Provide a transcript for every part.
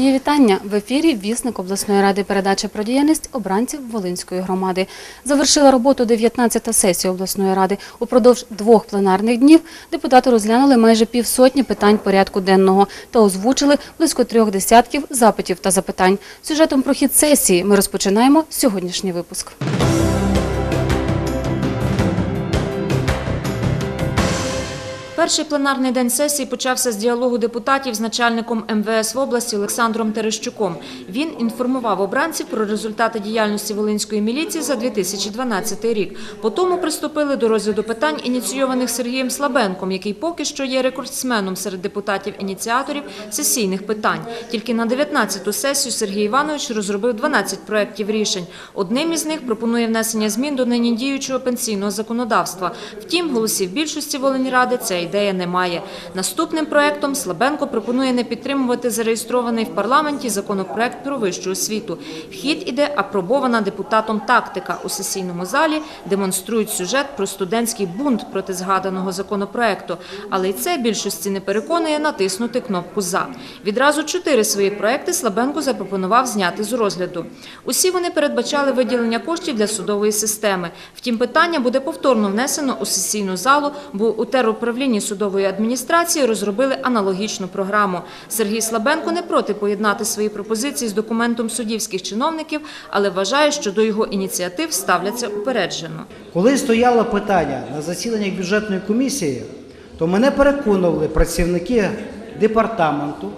Мої вітання в ефірі вісник обласної ради передача про діяльність обранців Волинської громади. Завершила роботу 19-та сесія обласної ради. Упродовж двох пленарних днів депутати розглянули майже півсотні питань порядку денного та озвучили близько трьох десятків запитів та запитань. Сюжетом про хід сесії ми розпочинаємо сьогоднішній випуск. Перший пленарний день сесії почався з діалогу депутатів з начальником МВС в області Олександром Терещуком. Він інформував обранців про результати діяльності Волинської міліції за 2012 рік. Потім приступили до розгляду питань, ініційованих Сергієм Слабенком, який поки що є рекордсменом серед депутатів-ініціаторів сесійних питань. Тільки на 19-ту сесію Сергій Іванович розробив 12 проєктів рішень. Одним із них пропонує внесення змін до нині діючого пенсійного законодавства. Втім, голосів більшості Волиньради ця ідея не має. Наступним проектом Слабенко пропонує не підтримувати зареєстрований в парламенті законопроект про вищу освіту. В хід іде апробована депутатом тактика. У сесійному залі демонструють сюжет про студентський бунт проти згаданого законопроекту. Але й це більшості не переконує натиснути кнопку «За». Відразу чотири свої проекти Слабенко запропонував зняти з розгляду. Усі вони передбачали виділення коштів для судової системи. Втім, питання буде повторно внесено у сесійну залу, бо у теруправлінні судової адміністрації розробили аналогічну програму. Сергій Слабенко не проти поєднати свої пропозиції з документом суддівських чиновників, але вважає, що до його ініціатив ставляться упереджено. Коли стояло питання на засіданнях бюджетної комісії, то мене переконували працівники департаменту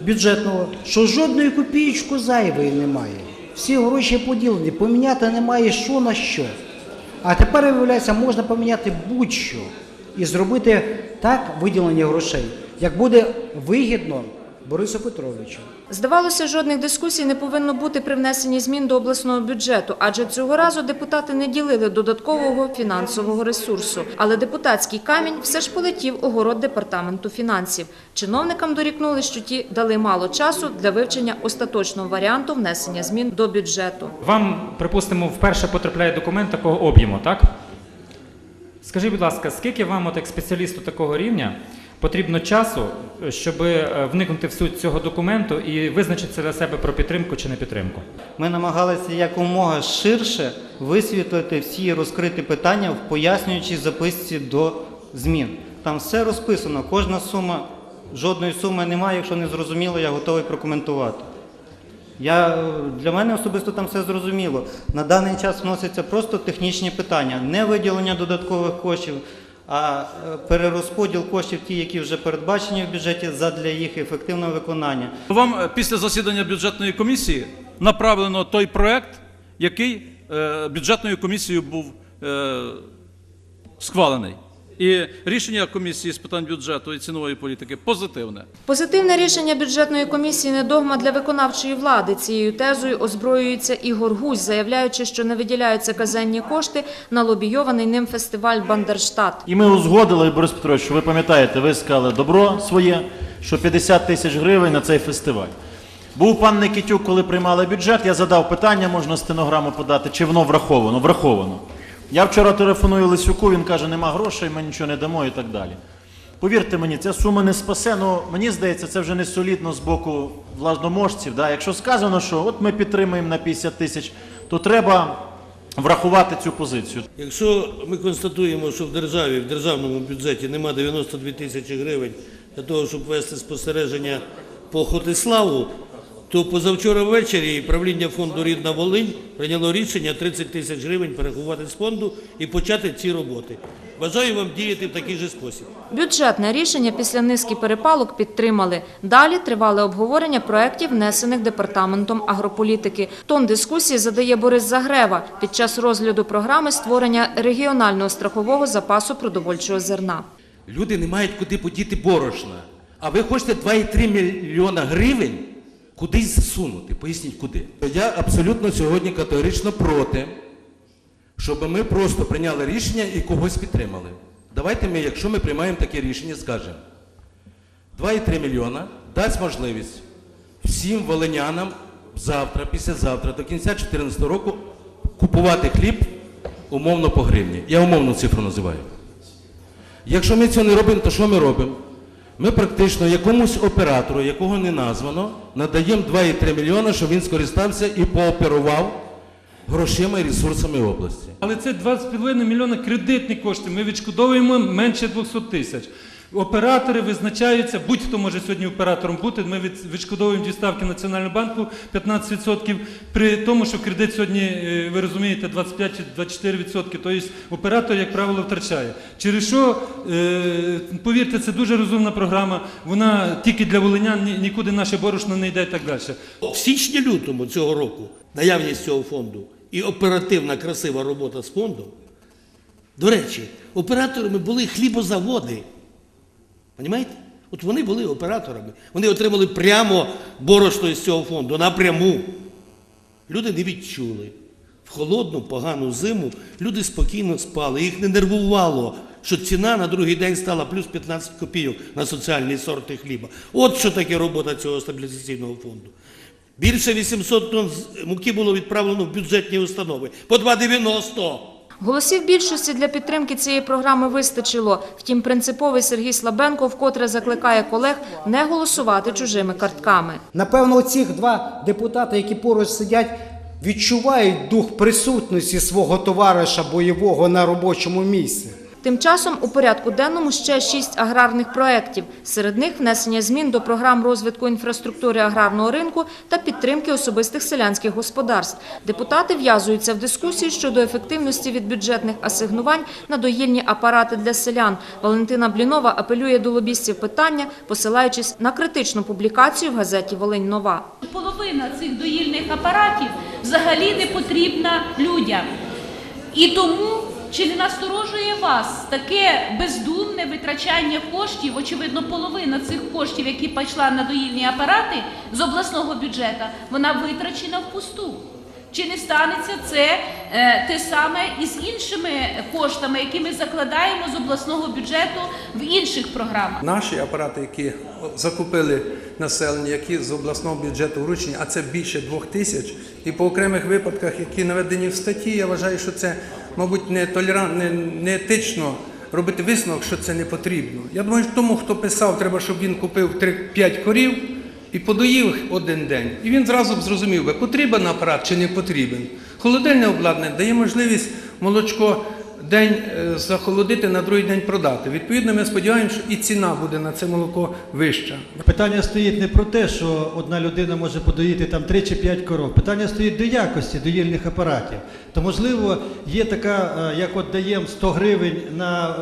бюджетного, що жодної копієчку зайвої немає. Всі гроші поділені, поміняти немає що на що. А тепер, виявляється, можна поміняти будь-що і зробити так виділення грошей, як буде вигідно Борису Петровичу. Здавалося, жодних дискусій не повинно бути при внесенні змін до обласного бюджету, адже цього разу депутати не ділили додаткового фінансового ресурсу. Але депутатський камінь все ж полетів у город департаменту фінансів. Чиновникам дорікнули, що ті дали мало часу для вивчення остаточного варіанту внесення змін до бюджету. Вам, припустимо, вперше потрапляє документ такого об'єму, так? Скажіть, будь ласка, скільки вам, от як спеціалісту такого рівня, потрібно часу, щоб е, вникнути в суть цього документу і визначитися для себе про підтримку чи не підтримку? Ми намагалися якомога ширше висвітлити всі розкриті питання в пояснюючій записці до змін. Там все розписано, кожна сума, жодної суми немає, якщо не зрозуміло, я готовий прокоментувати. Я, е, для мене особисто там все зрозуміло. На даний час вносяться просто технічні питання, не виділення додаткових коштів, а е, перерозподіл коштів, ті, які вже передбачені в бюджеті, задля їх ефективного виконання. Вам е, після засідання бюджетної комісії направлено той проект, який бюджетною комісією був схвалений. І рішення комісії з питань бюджету і цінової політики позитивне. Позитивне рішення бюджетної комісії не догма для виконавчої влади. Цією тезою озброюється Ігор Гусь, заявляючи, що не виділяються казенні кошти на лобійований ним фестиваль Бандерштат. І ми узгодили, Борис Петрович, що ви пам'ятаєте, ви сказали добро своє, що 50 тисяч гривень на цей фестиваль. Був пан Никитюк, коли приймали бюджет, я задав питання, можна стенограму подати, чи воно враховано. Враховано. Я вчора телефоную Лисюку, він каже, нема грошей, ми нічого не дамо і так далі. Повірте мені, ця сума не спасе, ну мені здається, це вже не солідно з боку владноможців. Да? Якщо сказано, що от ми підтримуємо на 50 тисяч, то треба врахувати цю позицію. Якщо ми констатуємо, що в державі, в державному бюджеті нема 92 тисячі гривень для того, щоб вести спостереження по Хотиславу, то позавчора ввечері правління фонду Рідна Волинь прийняло рішення 30 тисяч гривень перерахувати з фонду і почати ці роботи. Бажаю вам діяти в такий же спосіб. Бюджетне рішення після низки перепалок підтримали. Далі тривали обговорення проєктів, внесених департаментом агрополітики. Тон дискусії задає Борис Загрева під час розгляду програми створення регіонального страхового запасу продовольчого зерна. Люди не мають куди подіти борошна. А ви хочете 2,3 мільйона гривень кудись засунути? Поясніть куди. Я абсолютно сьогодні категорично проти, щоб ми просто прийняли рішення і когось підтримали. Давайте ми, якщо ми приймаємо таке рішення, скажемо 2,3 мільйона дасть можливість всім волинянам завтра, післязавтра, до кінця 2014 року купувати хліб умовно по гривні. Я умовну цифру називаю. Якщо ми цього не робимо, то що ми робимо? Ми практично якомусь оператору, якого не названо, надаємо 2,3 мільйона, щоб він скористався і пооперував грошима і ресурсами області. Але це 2,5 мільйона кредитні кошти. Ми відшкодовуємо менше 200 тисяч. Оператори визначаються, будь-хто може сьогодні оператором бути. Ми відшкодовуємо дві ставки Національного банку 15%, при тому, що кредит сьогодні, е, ви розумієте, 25 чи 24%. Тобто оператор, як правило, втрачає. Через що, е, повірте, це дуже розумна програма. Вона тільки для волинян нікуди наше борошно не йде і так далі. В січні-лютому цього року наявність цього фонду і оперативна красива робота з фондом. До речі, операторами були хлібозаводи. Понімаєте? От вони були операторами. Вони отримали прямо борошно із цього фонду, напряму. Люди не відчули. В холодну, погану зиму люди спокійно спали. Їх не нервувало, що ціна на другий день стала плюс 15 копійок на соціальні сорти хліба. От що таке робота цього стабілізаційного фонду. Більше 800 тонн муки було відправлено в бюджетні установи. По 2,90. Голосів більшості для підтримки цієї програми вистачило. Втім, принциповий Сергій Слабенко вкотре закликає колег не голосувати чужими картками. Напевно, ці два депутати, які поруч сидять, відчувають дух присутності свого товариша бойового на робочому місці. Тим часом у порядку денному ще шість аграрних проєктів. Серед них внесення змін до програм розвитку інфраструктури аграрного ринку та підтримки особистих селянських господарств. Депутати в'язуються в дискусії щодо ефективності від бюджетних асигнувань на доїльні апарати для селян. Валентина Блінова апелює до лобістів питання, посилаючись на критичну публікацію в газеті «Волинь Нова». Половина цих доїльних апаратів взагалі не потрібна людям. І тому чи не насторожує вас таке бездумне витрачання коштів? Очевидно, половина цих коштів, які пішла на доїльні апарати з обласного бюджету, вона витрачена впусту. Чи не станеться це е, те саме і з іншими коштами, які ми закладаємо з обласного бюджету в інших програмах? Наші апарати, які закупили населення, які з обласного бюджету вручені, а це більше двох тисяч, і по окремих випадках, які наведені в статті, я вважаю, що це, мабуть, не толерант, не, не етично робити висновок, що це не потрібно. Я думаю, тому, хто писав, треба, щоб він купив 3-5 корів і подоїв їх один день. І він зразу б зрозумів би, потрібен апарат чи не потрібен. Холодильне обладнання дає можливість молочко день е, захолодити, на другий день продати. Відповідно, ми сподіваємося, що і ціна буде на це молоко вища. Питання стоїть не про те, що одна людина може подоїти там 3 чи 5 коров. Питання стоїть до якості доїльних апаратів. То можливо є така, е, як от даємо 100 гривень на,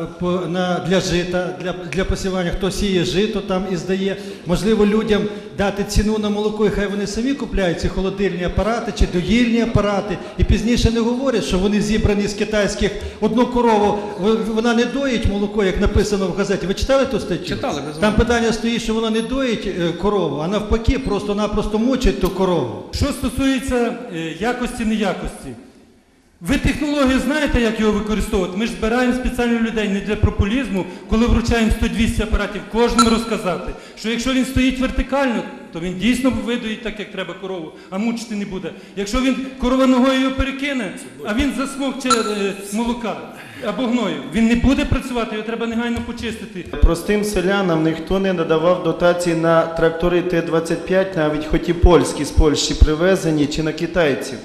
на, для жита, для, для посівання, хто сіє жито там і здає. Можливо, людям дати ціну на молоко, і хай вони самі купляють ці холодильні апарати чи доїльні апарати. І пізніше не говорять, що вони зібрані з китайських одну корову. Вона не доїть молоко, як написано в газеті. Ви читали ту статтю? Читали, безумовно. Там питання стоїть, що вона не доїть е, корову, а навпаки, просто-напросто мучить ту корову. Що стосується е, якості неякості, ви технологію знаєте, як його використовувати? Ми ж збираємо спеціально людей не для популізму, коли вручаємо 100-200 апаратів, кожному розказати, що якщо він стоїть вертикально, то він дійсно видоїть так, як треба корову, а мучити не буде. Якщо він корова ногою його перекине, а він засмокче молока або гною, він не буде працювати, його треба негайно почистити. Простим селянам ніхто не надавав дотацій на трактори Т-25, навіть хоч і польські з Польщі привезені, чи на китайців.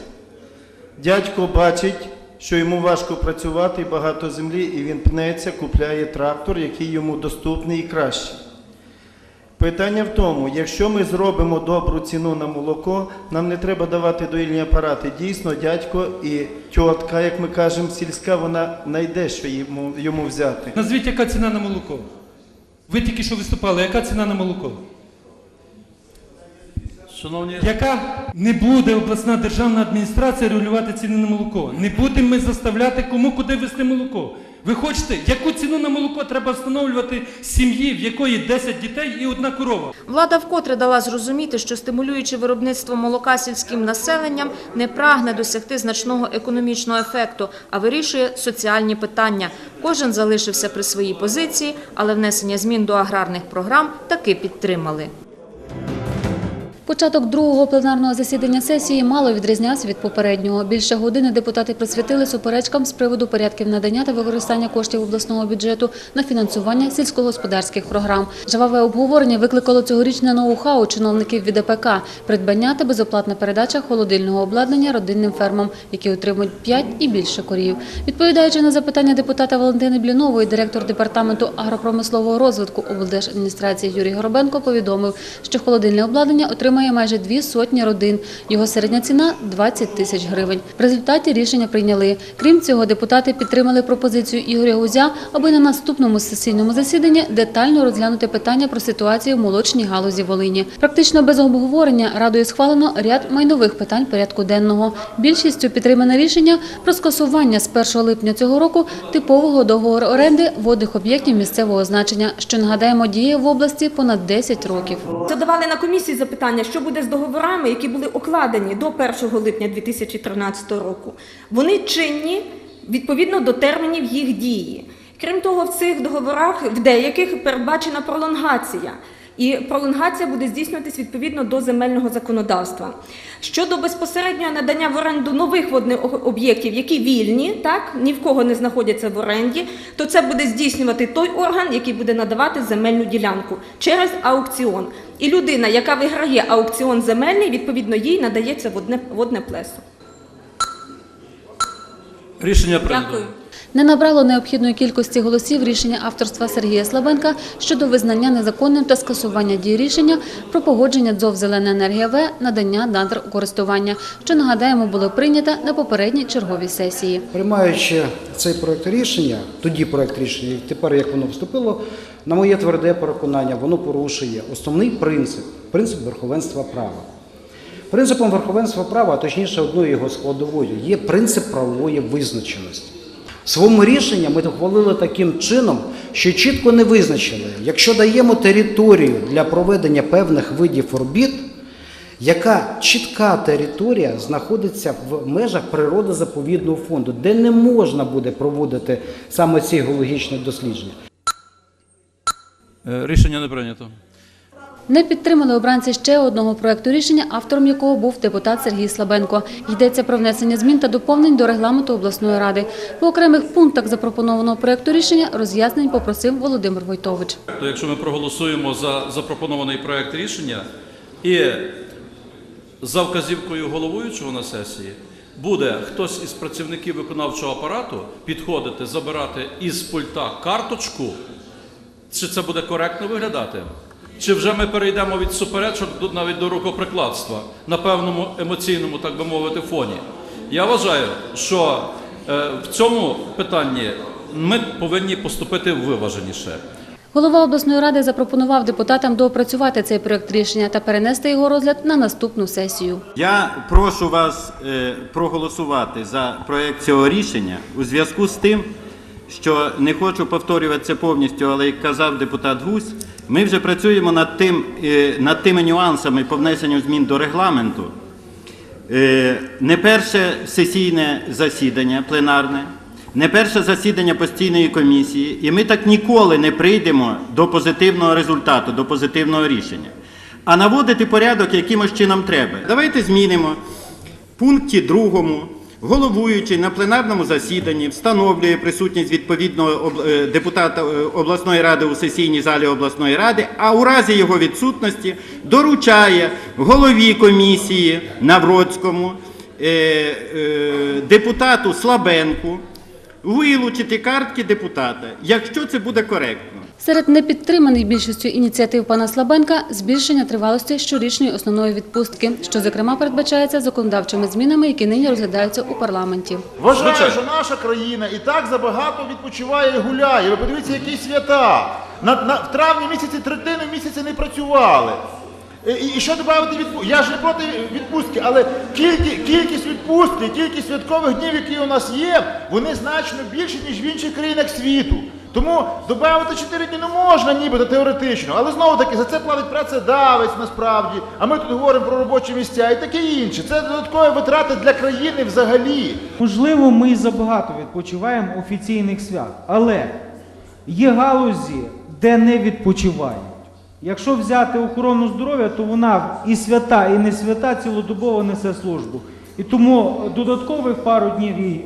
Дядько бачить, що йому важко працювати і багато землі, і він пнеться, купляє трактор, який йому доступний і кращий. Питання в тому, якщо ми зробимо добру ціну на молоко, нам не треба давати доїльні апарати. Дійсно, дядько і тітка, як ми кажемо, сільська, вона знайде, що йому, йому взяти. Назвіть, яка ціна на молоко. Ви тільки що виступали, яка ціна на молоко? Шановні, Яка не буде обласна державна адміністрація регулювати ціни на молоко? Не будемо ми заставляти кому куди вести молоко. Ви хочете, яку ціну на молоко треба встановлювати сім'ї, в якої 10 дітей і одна корова? Влада вкотре дала зрозуміти, що стимулюючи виробництво молока сільським населенням, не прагне досягти значного економічного ефекту, а вирішує соціальні питання. Кожен залишився при своїй позиції, але внесення змін до аграрних програм таки підтримали. Початок другого пленарного засідання сесії мало відрізнявся від попереднього. Більше години депутати присвятили суперечкам з приводу порядків надання та використання коштів обласного бюджету на фінансування сільськогосподарських програм. Жваве обговорення викликало цьогорічне ноу-хау чиновників від АПК – придбання та безоплатна передача холодильного обладнання родинним фермам, які отримують 5 і більше корів. Відповідаючи на запитання депутата Валентини Блінової, директор департаменту агропромислового розвитку облдержадміністрації Юрій Горобенко повідомив, що холодильне обладнання отримає майже дві сотні родин. Його середня ціна – 20 тисяч гривень. В результаті рішення прийняли. Крім цього, депутати підтримали пропозицію Ігоря Гузя, аби на наступному сесійному засіданні детально розглянути питання про ситуацію в молочній галузі Волині. Практично без обговорення радою схвалено ряд майнових питань порядку денного. Більшістю підтримане рішення про скасування з 1 липня цього року типового договору оренди водних об'єктів місцевого значення, що нагадаємо діє в області понад 10 років. Задавали на комісії запитання, що буде з договорами, які були укладені до 1 липня 2013 року. Вони чинні відповідно до термінів їх дії. Крім того, в цих договорах в деяких передбачена пролонгація. І пролонгація буде здійснюватись відповідно до земельного законодавства. Щодо безпосереднього надання в оренду нових водних об'єктів, які вільні, так ні в кого не знаходяться в оренді, то це буде здійснювати той орган, який буде надавати земельну ділянку через аукціон. І людина, яка виграє аукціон земельний, відповідно їй надається водне, водне плесо. Рішення прийнято. Дякую. Не набрало необхідної кількості голосів рішення авторства Сергія Слабенка щодо визнання незаконним та скасування дії рішення про погодження ДЗОВ «Зелена енергія В» надання надр користування, що, нагадаємо, було прийнято на попередній черговій сесії. Приймаючи цей проект рішення, тоді проект рішення, і тепер як воно вступило, на моє тверде переконання, воно порушує основний принцип принцип верховенства права. Принципом верховенства права, а точніше одною його складовою, є принцип правової визначеності. Своєму рішенні ми ухвалили таким чином, що чітко не визначили, якщо даємо територію для проведення певних видів робіт, яка чітка територія знаходиться в межах природозаповідного фонду, де не можна буде проводити саме ці геологічні дослідження. Е, Рішення не прийнято. Не підтримали обранці ще одного проекту рішення, автором якого був депутат Сергій Слабенко. Йдеться про внесення змін та доповнень до регламенту обласної ради. По окремих пунктах запропонованого проекту рішення роз'яснень попросив Володимир Войтович. То якщо ми проголосуємо за запропонований проект рішення і за вказівкою головуючого на сесії буде хтось із працівників виконавчого апарату підходити, забирати із пульта карточку, чи це буде коректно виглядати? Чи вже ми перейдемо від суперечок до, навіть до рукоприкладства на певному емоційному, так би мовити, фоні? Я вважаю, що е, в цьому питанні ми повинні поступити виваженіше. Голова обласної ради запропонував депутатам доопрацювати цей проект рішення та перенести його розгляд на наступну сесію. Я прошу вас е, проголосувати за проект цього рішення у зв'язку з тим, що не хочу повторюватися повністю, але як казав депутат Гусь, ми вже працюємо над, тим, е, над тими нюансами по внесенню змін до регламенту. Е, Не перше сесійне засідання пленарне, не перше засідання постійної комісії, і ми так ніколи не прийдемо до позитивного результату, до позитивного рішення. А наводити порядок якимось чином треба. Давайте змінимо. В пункті другому головуючий на пленарному засіданні встановлює присутність відповідного е, депутата е, обласної ради у сесійній залі обласної ради, а у разі його відсутності доручає голові комісії Навроцькому, е, депутату Слабенку вилучити картки депутата, якщо це буде коректно. Серед непідтриманих більшістю ініціатив пана Слабенка збільшення тривалості щорічної основної відпустки, що зокрема передбачається законодавчими змінами, які нині розглядаються у парламенті. Вважаю, що наша країна і так забагато відпочиває і гуляє. Ви подивіться, які свята. На, на, в травні місяці третину місяця не працювали. І, і, і що додати відпустки? Я ж не проти відпустки, але кількість, кількість відпустки, кількість святкових днів, які у нас є, вони значно більші, ніж в інших країнах світу. Тому додати 4 дні не можна, нібито теоретично, але знову таки за це платить працедавець насправді. А ми тут говоримо про робочі місця і таке інше. Це додаткові витрати для країни взагалі. Можливо, ми і забагато відпочиваємо офіційних свят, але є галузі, де не відпочивають. Якщо взяти охорону здоров'я, то вона і свята, і не свята цілодобово несе службу. І тому додаткових пару днів їй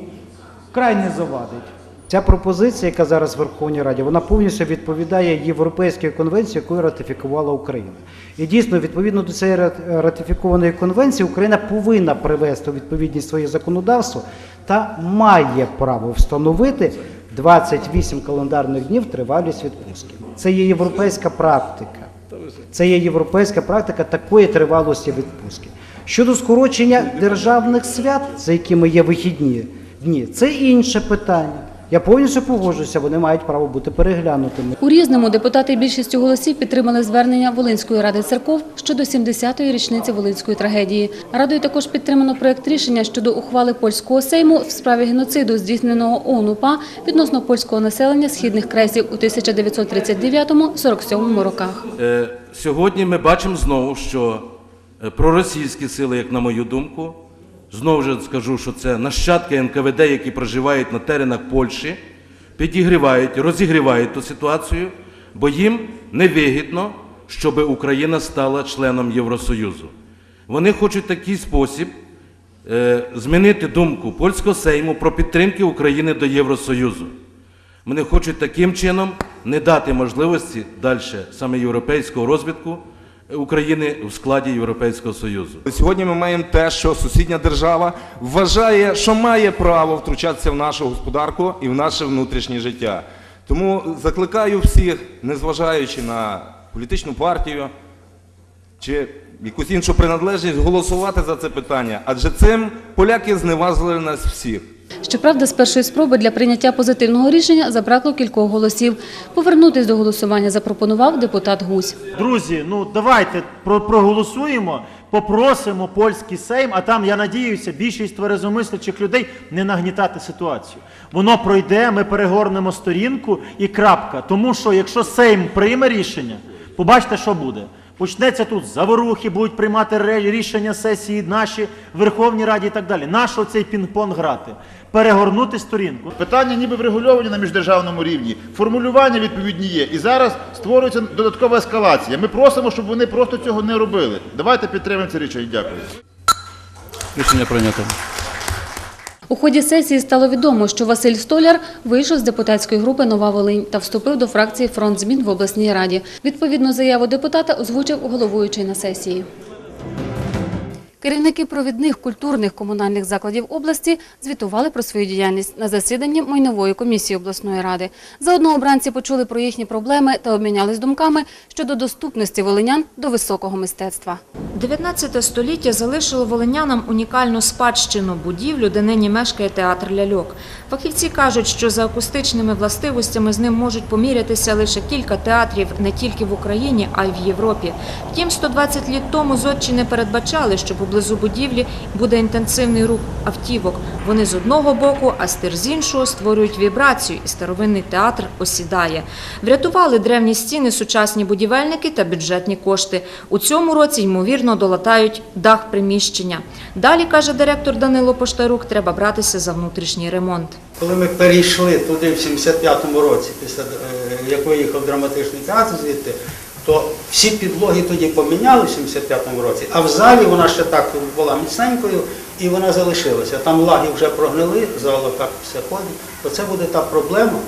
вкрай не завадить. Ця пропозиція, яка зараз в Верховній Раді, вона повністю відповідає Європейській конвенції, яку ратифікувала Україна. І дійсно, відповідно до цієї ратифікованої конвенції, Україна повинна привести у відповідність своє законодавство та має право встановити 28 календарних днів тривалість відпустки. Це є європейська практика. Це є європейська практика такої тривалості відпустки. Щодо скорочення державних свят, за якими є вихідні дні, це інше питання. Я повністю погоджуюся, вони мають право бути переглянутими. У різному депутати більшістю голосів підтримали звернення Волинської ради церков щодо 70-ї річниці Волинської трагедії. Радою також підтримано проект рішення щодо ухвали польського сейму в справі геноциду, здійсненого ООН УПА відносно польського населення східних кресів у 1939-47 роках. Е, Сьогодні ми бачимо знову, що е, проросійські сили, як на мою думку, знову ж скажу, що це нащадки НКВД, які проживають на теренах Польщі, підігрівають, розігрівають ту ситуацію, бо їм невигідно, щоб Україна стала членом Євросоюзу. Вони хочуть такий спосіб е, змінити думку польського сейму про підтримки України до Євросоюзу. Вони хочуть таким чином не дати можливості далі саме європейського розвитку України в складі Європейського Союзу. Сьогодні ми маємо те, що сусідня держава вважає, що має право втручатися в нашу господарку і в наше внутрішнє життя. Тому закликаю всіх, незважаючи на політичну партію чи якусь іншу приналежність, голосувати за це питання, адже цим поляки зневажили нас всіх. Щоправда, з першої спроби для прийняття позитивного рішення забракло кількох голосів. Повернутись до голосування запропонував депутат Гусь. Друзі, ну давайте про- проголосуємо, попросимо польський сейм, а там, я надіюся, більшість тверезомислячих людей не нагнітати ситуацію. Воно пройде, ми перегорнемо сторінку і крапка. Тому що якщо сейм прийме рішення, побачите, що буде. Почнеться тут заворухи, будуть приймати ре- рішення сесії наші в Верховній Раді і так далі. Нащо цей пінг-понг грати? Перегорнути сторінку. Питання ніби врегульовані на міждержавному рівні. Формулювання відповідні є. І зараз створюється додаткова ескалація. Ми просимо, щоб вони просто цього не робили. Давайте підтримаємо це рішення. Дякую. Рішення прийнято. У ході сесії стало відомо, що Василь Столяр вийшов з депутатської групи Нова Волинь та вступив до фракції Фронт змін в обласній раді. Відповідну заяву депутата озвучив головуючий на сесії. Керівники провідних культурних комунальних закладів області звітували про свою діяльність на засіданні майнової комісії обласної ради. Заодно обранці почули про їхні проблеми та обмінялись думками щодо доступності волинян до високого мистецтва. 19 століття залишило волинянам унікальну спадщину будівлю, де нині мешкає театр ляльок. Фахівці кажуть, що за акустичними властивостями з ним можуть помірятися лише кілька театрів не тільки в Україні, а й в Європі. Втім, 120 літ тому зодчі не передбачали, що поблизу будівлі буде інтенсивний рух автівок. Вони з одного боку, а стир з іншого створюють вібрацію, і старовинний театр осідає. Врятували древні стіни сучасні будівельники та бюджетні кошти. У цьому році, ймовірно, долатають дах приміщення. Далі, каже директор Данило Поштарук, треба братися за внутрішній ремонт. Коли ми перейшли туди в 75-му році, після е, як виїхав драматичний театр звідти, то всі підлоги тоді поміняли в 75-му році, а в залі вона ще так була міцненькою і вона залишилася. Там лаги вже прогнили, зала так все ходить. То це буде та проблема,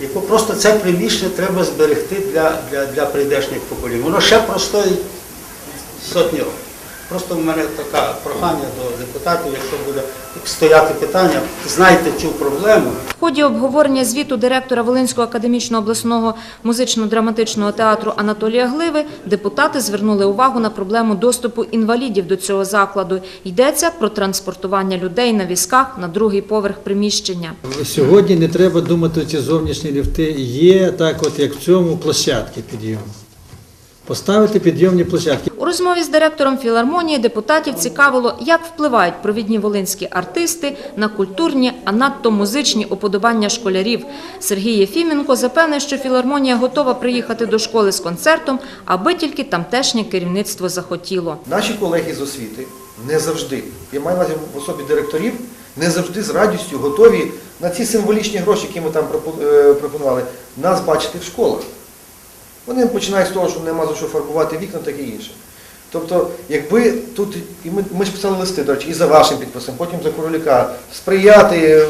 яку просто це приміщення треба зберегти для, для, для прийдешніх поколінь. Воно ще простоїть сотні років. Просто в мене таке прохання до депутатів, якщо буде стояти питання, знайте цю проблему. В ході обговорення звіту директора Волинського академічного обласного музично-драматичного театру Анатолія Гливи депутати звернули увагу на проблему доступу інвалідів до цього закладу. Йдеться про транспортування людей на візках на другий поверх приміщення. Сьогодні не треба думати, ці зовнішні ліфти є так, от як в цьому площадки підйому. Поставити підйомні площадки. У розмові з директором філармонії депутатів цікавило, як впливають провідні волинські артисти на культурні, а надто музичні уподобання школярів. Сергій Єфіменко запевнив, що філармонія готова приїхати до школи з концертом, аби тільки тамтешнє керівництво захотіло. Наші колеги з освіти не завжди, я маю на увазі в особі директорів, не завжди з радістю готові на ці символічні гроші, які ми там е, пропонували, нас бачити в школах. Вони починають з того, що нема за що фарбувати вікна, таке інше. Тобто, якби тут, і ми, ми ж писали листи, до речі, і за вашим підписом, потім за Короліка, сприяти е,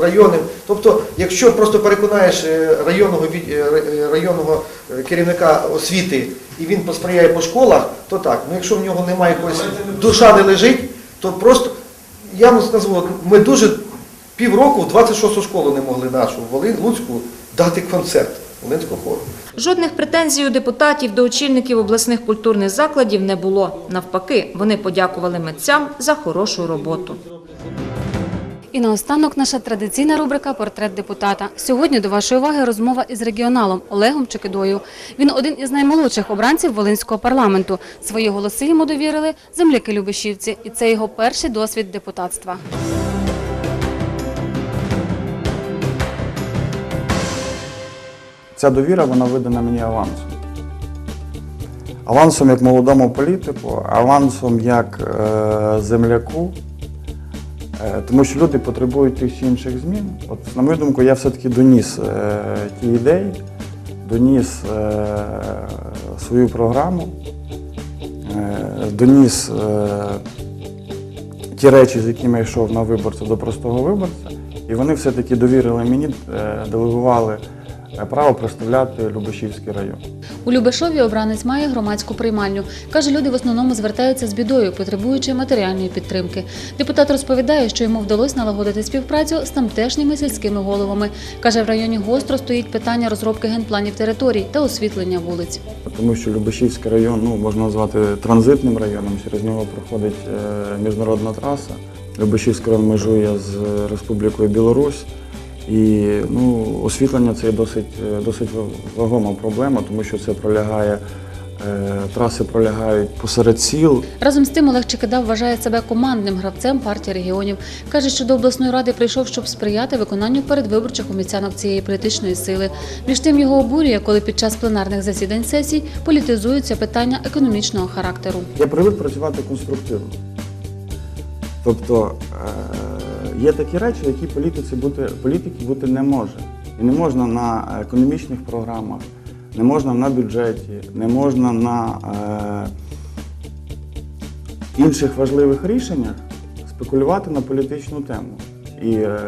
районним. Тобто, якщо просто переконаєш е, районного, е, ра- районного керівника освіти і він посприяє по школах, то так. Ну якщо в нього немає якоїсь душа не лежить, то просто я вам назву, ми дуже півроку в 26-ту школу не могли нашу Волинь, Луцьку дати концерт Волинського хору. Жодних претензій у депутатів до очільників обласних культурних закладів не було. Навпаки, вони подякували митцям за хорошу роботу. І наостанок наша традиційна рубрика Портрет депутата. Сьогодні до вашої уваги розмова із регіоналом Олегом Чекидою. Він один із наймолодших обранців Волинського парламенту. Свої голоси йому довірили земляки Любешівці, і це його перший досвід депутатства. Ця довіра вона видана мені авансом. Авансом як молодому політику, авансом як е, земляку, е, тому що люди потребують тих чи інших змін. От, на мою думку, я все-таки доніс е, ті ідеї, доніс е, свою програму, е, доніс е, ті речі, з якими я йшов на виборця до простого виборця, і вони все-таки довірили мені, е, делегували право представляти Любешівський район. У Любешові обранець має громадську приймальню. Каже, люди в основному звертаються з бідою, потребуючи матеріальної підтримки. Депутат розповідає, що йому вдалося налагодити співпрацю з тамтешніми сільськими головами. Каже, в районі гостро стоїть питання розробки генпланів територій та освітлення вулиць. Тому що Любешівський район ну, можна назвати транзитним районом, через нього проходить е, міжнародна траса. Любешівський район межує з Республікою Білорусь. І ну, освітлення це є досить, е, досить вагома проблема, тому що це пролягає, е, траси пролягають посеред сіл. Разом з тим Олег Чекида вважає себе командним гравцем партії регіонів. Каже, що до обласної ради прийшов, щоб сприяти виконанню передвиборчих обіцянок цієї політичної сили. Між тим його обурює, коли під час пленарних засідань сесій політизуються питання економічного характеру. Я привик працювати конструктивно. Тобто е, є такі речі, які політиці бути, політики бути не може. І не можна на економічних програмах, не можна на бюджеті, не можна на е, інших важливих рішеннях спекулювати на політичну тему. І, е,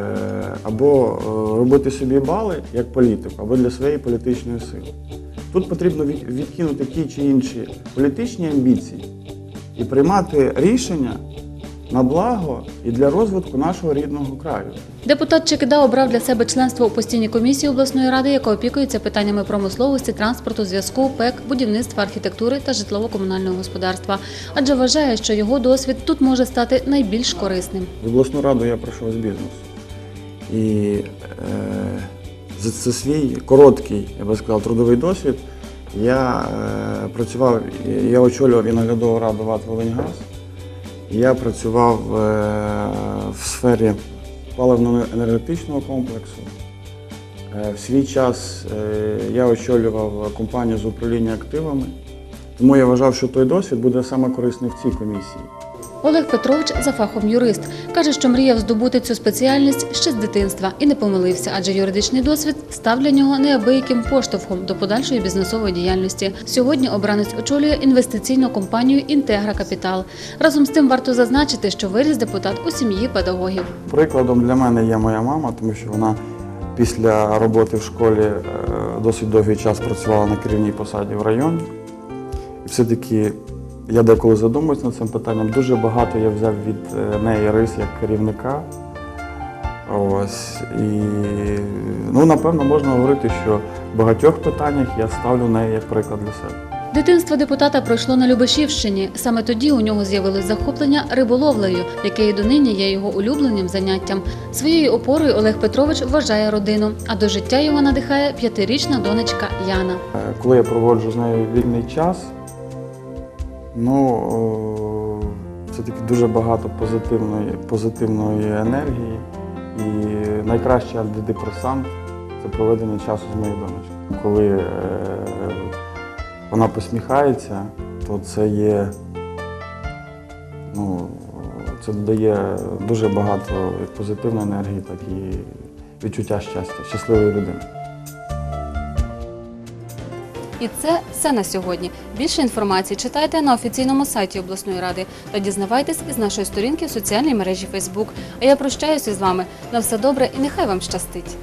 або е, робити собі бали як політик, або для своєї політичної сили. Тут потрібно відкинути ті чи інші політичні амбіції і приймати рішення на благо і для розвитку нашого рідного краю. Депутат Чекида обрав для себе членство у постійній комісії обласної ради, яка опікується питаннями промисловості, транспорту, зв'язку, ПЕК, будівництва, архітектури та житлово-комунального господарства. Адже вважає, що його досвід тут може стати найбільш корисним. В обласну раду я прийшов з бізнесу. І е, за це свій короткий, я би сказав, трудовий досвід. Я е, працював, я очолював і наглядову раду ВАТ «Волиньгаз». Я працював е, в сфері паливно-енергетичного комплексу. Е, В свій час е, я очолював компанію з управління активами, тому я вважав, що той досвід буде саме корисний в цій комісії. Олег Петрович за фахом юрист. Каже, що мріяв здобути цю спеціальність ще з дитинства і не помилився, адже юридичний досвід став для нього неабияким поштовхом до подальшої бізнесової діяльності. Сьогодні обранець очолює інвестиційну компанію Інтегра Капітал. Разом з тим варто зазначити, що виріс депутат у сім'ї педагогів. Прикладом для мене є моя мама, тому що вона після роботи в школі е, досить довгий час працювала на керівній посаді в районі. І все-таки я деколи задумуюсь над цим питанням. Дуже багато я взяв від е, неї рис як керівника. Ось. І ну, напевно можна говорити, що в багатьох питаннях я ставлю неї як приклад для себе. Дитинство депутата пройшло на Любешівщині. Саме тоді у нього з'явилось захоплення риболовлею, яке і донині є його улюбленим заняттям. Своєю опорою Олег Петрович вважає родину, а до життя його надихає п'ятирічна донечка Яна. Е, Коли я проводжу з нею вільний час, ну все-таки дуже багато позитивної, позитивної енергії. І найкращий антидепресант це проведення часу з моєю донечкою. Коли е, вона посміхається, то це є, ну, це додає дуже багато як позитивної енергії, так і відчуття щастя, щасливої людини. І це все на сьогодні. Більше інформації читайте на офіційному сайті обласної ради та дізнавайтесь із нашої сторінки в соціальній мережі Facebook. А я прощаюся з вами. На все добре і нехай вам щастить.